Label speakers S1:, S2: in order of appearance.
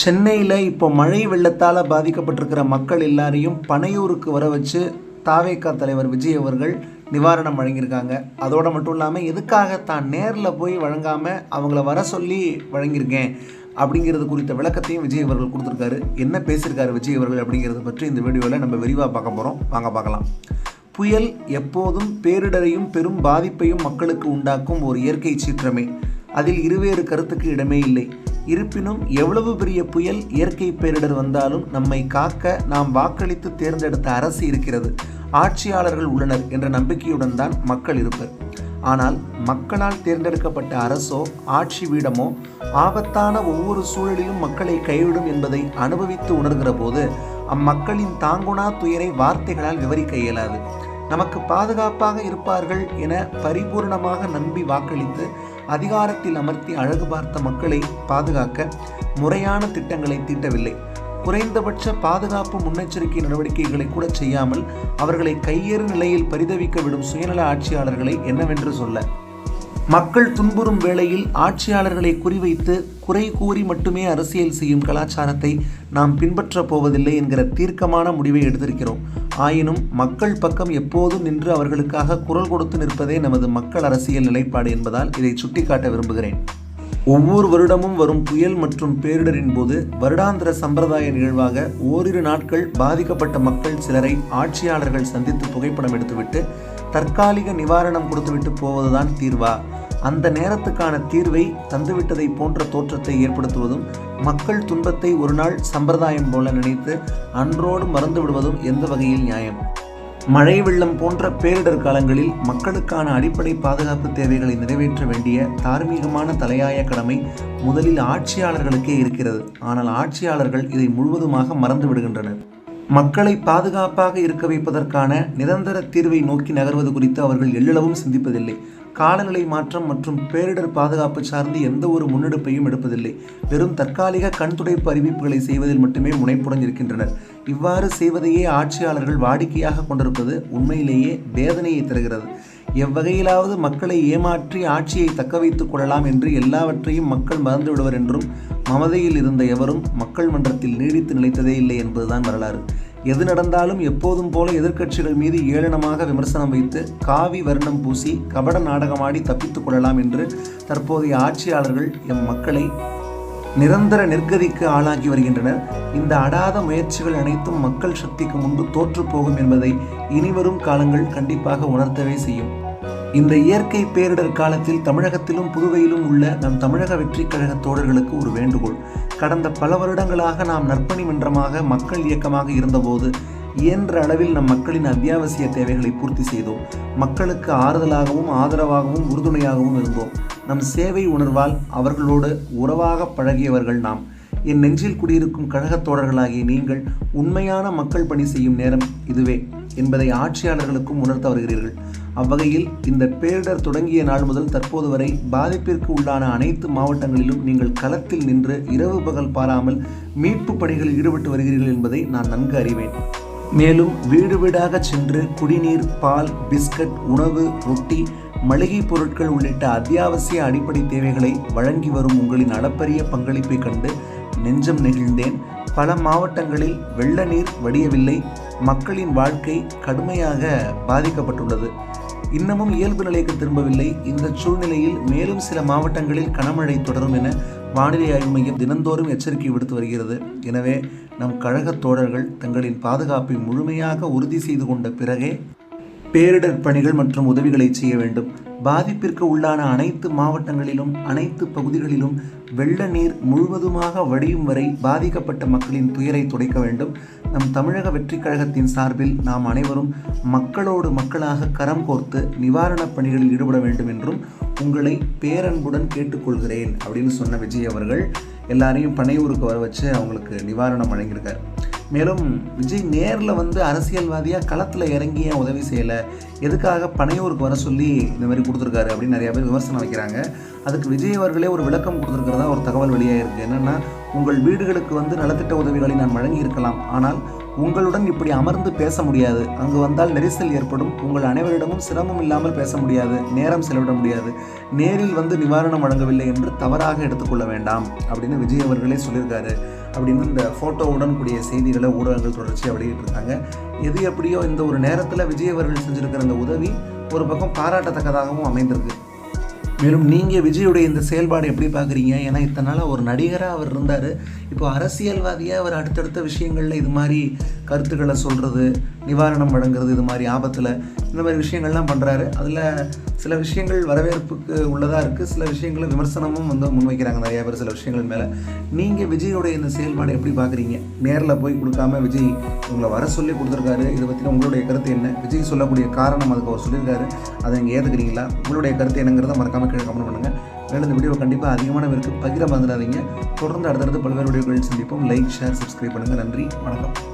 S1: சென்னையில் இப்போ மழை வெள்ளத்தால் பாதிக்கப்பட்டிருக்கிற மக்கள் எல்லாரையும் பனையூருக்கு வர வச்சு தாவேக்கா தலைவர் விஜய் அவர்கள் நிவாரணம் வழங்கியிருக்காங்க. அதோடு மட்டும் இல்லாமல் எதுக்காக தான் நேரில் போய் வழங்காமல் அவங்கள வர சொல்லி வழங்கியிருக்கேன் அப்படிங்கிறது குறித்த விளக்கத்தையும் விஜய் அவர்கள் கொடுத்துருக்காரு. என்ன பேசியிருக்காரு விஜய் அவர்கள் அப்படிங்கிறத பற்றி இந்த வீடியோவில் நம்ம விரிவாக பார்க்க போகிறோம் வாங்க பார்க்கலாம். புயல் எப்போதும் பேரிடரையும் பெரும் பாதிப்பையும் மக்களுக்கு உண்டாக்கும் ஒரு இயற்கை சீற்றமே. அதில் இருவேறு கருத்துக்கு இடமே இல்லை. இருப்பினும் எவ்வளவு பெரிய புயல் இயற்கை பேரிடர் வந்தாலும் நம்மை காக்க நாம் வாக்களித்து தேர்ந்தெடுத்த அரசு இருக்கிறது. ஆட்சியாளர்கள் உள்ளனர் என்ற நம்பிக்கையுடன் தான் மக்கள் இருப்பர். ஆனால் மக்களால் தேர்ந்தெடுக்கப்பட்ட அரசோ ஆட்சி வீடமோ ஆபத்தான ஒவ்வொரு சூழலிலும் மக்களை கைவிடும் என்பதை அனுபவித்து உணர்கிற போது அம்மக்களின் தாங்குணா துயரை வார்த்தைகளால் விவரிக்க இயலாது. நமக்கு பாதுகாப்பாக இருப்பார்கள் என பரிபூர்ணமாக நம்பி வாக்களித்து அதிகாரத்தில் அமர்த்தி அழகு பார்த்த மக்களை பாதுகாக்க முறையான திட்டங்களை தீட்டவில்லை. குறைந்தபட்ச பாதுகாப்பு முன்னெச்சரிக்கை நடவடிக்கைகளை கூட செய்யாமல் அவர்களை கையேறு நிலையில் பரிதவிக்க விடும் சுயநல ஆட்சியாளர்களை என்னவென்று சொல்ல? மக்கள் துன்புறும் வேளையில் ஆட்சியாளர்களை குறிவைத்து குறை கூறி மட்டுமே அரசியல் செய்யும் கலாச்சாரத்தை நாம் பின்பற்றப் போவதில்லை என்கிற தீர்க்கமான முடிவை எடுத்திருக்கிறோம். ஆயினும் மக்கள் பக்கம் எப்போதும் நின்று அவர்களுக்காக குரல் கொடுத்து நிற்பதே நமது மக்கள் அரசியல் நிலைப்பாடு என்பதால் இதை சுட்டிக்காட்ட விரும்புகிறேன். ஒவ்வொரு வருடமும் வரும் புயல் மற்றும் பேரிடரின் போது வருடாந்திர சம்பிரதாய நிகழ்வாக ஓரிரு நாட்கள் பாதிக்கப்பட்ட மக்கள் சிலரை ஆட்சியாளர்கள் சந்தித்து புகைப்படம் எடுத்துவிட்டு தற்காலிக நிவாரணம் கொடுத்துவிட்டு போவதுதான் தீர்வா. அந்த நேரத்துக்கான தீர்வை தந்துவிட்டதை போன்ற தோற்றத்தை ஏற்படுத்துவதும் மக்கள் துன்பத்தை ஒரு நாள் சம்பிரதாயம் போல நினைத்து அன்றோடு மறந்து விடுவதும் எந்த வகையில் நியாயம்? மழை வெள்ளம் போன்ற பேரிடர் காலங்களில் மக்களுக்கான அடிப்படை பாதுகாப்பு தேவைகளை நிறைவேற்ற வேண்டிய தார்மீகமான தலையாய கடமை முதலில் ஆட்சியாளர்களுக்கே இருக்கிறது. ஆனால் ஆட்சியாளர்கள் இதை முழுவதுமாக மறந்து விடுகின்றனர். மக்களை பாதுகாப்பாக இருக்க வைப்பதற்கான நிரந்தர தீர்வை நோக்கி நகர்வது குறித்து அவர்கள் எள்ளளவும் சிந்திப்பதில்லை. காலநிலை மாற்றம் மற்றும் பேரிடர் பாதுகாப்பு சார்ந்து எந்த ஒரு முன்னெடுப்பையும் எடுப்பதில்லை. வெறும் தற்காலிக கண் துடைப்பு அறிவிப்புகளை செய்வதில் மட்டுமே முனைப்புடன் இருக்கின்றனர். இவ்வாறு செய்வதையே ஆட்சியாளர்கள் வாடிக்கையாக கொண்டிருப்பது உண்மையிலேயே வேதனையை தருகிறது. எவ்வகையிலாவது மக்களை ஏமாற்றி ஆட்சியை தக்க வைத்துக் கொள்ளலாம் என்று எல்லாவற்றையும் மக்கள் மறந்து விடுவர் என்றும் மமதையில் இருந்த எவரும் மக்கள் மன்றத்தில் நீடித்து நிலைத்ததே இல்லை என்பதுதான் வரலாறு. எது நடந்தாலும் எப்போதும் போல எதிர்க்கட்சிகள் மீது ஏளனமாக விமர்சனம் வைத்து காவி வர்ணம் பூசி கபட நாடகமாடி தப்பித்துக் கொள்ளலாம் என்று தற்போதைய ஆட்சியாளர்கள் எம் மக்களை நிரந்தர நெற்கதிக்கு ஆளாகி வருகின்றனர். இந்த அடாத முயற்சிகள் அனைத்தும் மக்கள் சக்திக்கு முன்பு தோற்று போகும் என்பதை இனிவரும் காலங்கள் கண்டிப்பாக உணர்த்தவே செய்யும். இந்த இயற்கை பேரிடர் காலத்தில் தமிழகத்திலும் புதுவையிலும் உள்ள நம் தமிழக வெற்றி கழக தோழர்களுக்கு ஒரு வேண்டுகோள். கடந்த பல வருடங்களாக நாம் நற்பணி மன்றமாக மக்கள் இயக்கமாக இருந்தபோது இயன்ற அளவில் நம் மக்களின் அத்தியாவசிய தேவைகளை பூர்த்தி செய்தோம். மக்களுக்கு ஆறுதலாகவும் ஆதரவாகவும் உறுதுணையாகவும் இருந்தோம். நம் சேவை உணர்வால் அவர்களோடு உறவாக பழகியவர்கள் நாம். என் நெஞ்சில் குடியிருக்கும் கழகத் தோழர்களாகிய நீங்கள் உண்மையான மக்கள் பணி செய்யும் நேரம் இதுவே என்பதை ஆட்சியாளர்களுக்கும் உணர்த்த வருகிறீர்கள். அவ்வகையில் இந்த பேரிடர் தொடங்கிய நாள் முதல் தற்போது வரை பாதிப்பிற்கு உள்ளான அனைத்து மாவட்டங்களிலும் நீங்கள் களத்தில் நின்று இரவு பகல் பாராமல் மீட்பு பணிகளில் ஈடுபட்டு வருகிறீர்கள் என்பதை நான் நன்கு அறிவேன். மேலும் வீடு வீடாக சென்று குடிநீர் பால் பிஸ்கட் உணவு ரொட்டி மளிகை பொருட்கள் உள்ளிட்ட அத்தியாவசிய அடிப்படை தேவைகளை வழங்கி வரும் உங்களின் அளப்பரிய பங்களிப்பை கண்டு நெஞ்சம் நெகிழ்ந்தேன். பல மாவட்டங்களில் வெள்ள நீர் வடியவில்லை. மக்களின் வாழ்க்கை கடுமையாக பாதிக்கப்பட்டுள்ளது. இன்னமும் இயல்பு நிலைக்கு திரும்பவில்லை. இந்த சூழ்நிலையில் மேலும் சில மாவட்டங்களில் கனமழை தொடரும் என வானிலை ஆய்வு மையம் தினந்தோறும் எச்சரிக்கை விடுத்து வருகிறது. எனவே நம் கழகத் தோழர்கள் தங்களின் பாதுகாப்பை முழுமையாக உறுதி செய்து கொண்ட பிறகே பேரிடர் பணிகள் மற்றும் உதவிகளை செய்ய வேண்டும். பாதிப்பிற்கு உள்ளான அனைத்து மாவட்டங்களிலும் அனைத்து பகுதிகளிலும் வெள்ள நீர் முழுவதுமாக வடியும் வரை பாதிக்கப்பட்ட மக்களின் துயரை துடைக்க வேண்டும். நம் தமிழக வெற்றிக் கழகத்தின் சார்பில் நாம் அனைவரும் மக்களோடு மக்களாக கரம் கோர்த்து நிவாரணப் பணிகளில் ஈடுபட வேண்டும் என்றும் உங்களை பேரன்புடன் கேட்டுக்கொள்கிறேன் அப்படின்னு சொன்ன விஜய் அவர்கள் எல்லாரையும் பனையூருக்கு வர வச்சு அவங்களுக்கு நிவாரணம் வழங்கியிருக்கார். மேலும் விஜய் நேரில் வந்து அரசியல்வாதியாக களத்தில் இறங்கி ஏன் உதவி செய்யலை? எதுக்காக பனையூருக்கு வர சொல்லி இந்த மாதிரி கொடுத்துருக்காரு அப்படின்னு நிறைய பேர் விமர்சனம் வைக்கிறாங்க. அதுக்கு விஜய் அவர்களே ஒரு விளக்கம் கொடுத்துருக்கிறதா ஒரு தகவல் வெளியாக இருக்குது என்னென்னா உங்கள் வீடுகளுக்கு வந்து நலத்திட்ட உதவிகளை நான் வழங்கி இருக்கலாம் ஆனால் உங்களுடன் இப்படி அமர்ந்து பேச முடியாது. அங்கு வந்தால் நெரிசல் ஏற்படும். உங்கள் அனைவரிடமும் சிரமம் இல்லாமல் பேச முடியாது. நேரம் செலவிட முடியாது. நேரில் வந்து நிவாரணம் வழங்கவில்லை என்று தவறாக எடுத்துக்கொள்ள வேண்டாம். அப்படின்னு விஜய் அவர்களே சொல்லியிருக்காரு. அப்படின்னு இந்த ஃபோட்டோவுடன் கூடிய செய்திகளை ஊடகங்கள் தொடர்ச்சியாக வெளியிட்டிருக்காங்க. எது எப்படியோ இந்த ஒரு நேரத்தில் விஜய் அவர்கள் செஞ்சுருக்கிற இந்த உதவி ஒரு பக்கம் பாராட்டத்தக்கதாகவும் அமைந்திருக்கு. மேலும் நீங்கள் விஜயுடைய இந்த செயல்பாடு எப்படி பார்க்குறீங்க ஏன்னா இத்தனை நாளாக ஒரு நடிகராக அவர் இருந்தார். இப்போ அரசியல்வாதியாக அவர் அடுத்தடுத்த விஷயங்களில் இது மாதிரி கருத்துக்களை சொல்கிறது நிவாரணம் வழங்குறது இது மாதிரி ஆபத்தில் இந்த மாதிரி விஷயங்கள்லாம் பண்ணுறாரு அதில் சில விஷயங்கள் வரவேற்புக்கு உள்ளதாக இருக்குது சில விஷயங்களை விமர்சனமும் வந்து முன்வைக்கிறாங்க நிறையா பேர் சில விஷயங்கள் மேலே. நீங்கள் விஜயோடைய இந்த செயல்பாடு எப்படி பார்க்குறீங்க நேரில் போய் கொடுக்காம விஜய் உங்களை வர சொல்லி கொடுத்துருக்காரு. இதை பற்றி உங்களுடைய கருத்து என்ன? விஜய் சொல்லக்கூடிய காரணம் அதுக்கு அவர் சொல்லியிருக்காரு. அதை நீங்கள் ஏற்றுக்கிறீங்களா உங்களுடைய கருத்து என்னங்கிறத மறக்காமல் கீழே கமெண்ட் பண்ணுங்கள் மேலும் இந்த வீடியோ கண்டிப்பாக அதிகமான பேருக்கு பகிர மறந்துடாதீங்க தொடர்ந்து அடுத்தடுத்து பல்வேறு வீடியோக்கள் சந்திப்போம். லைக் ஷேர் சப்ஸ்கிரைப் பண்ணுங்கள் நன்றி. வணக்கம்.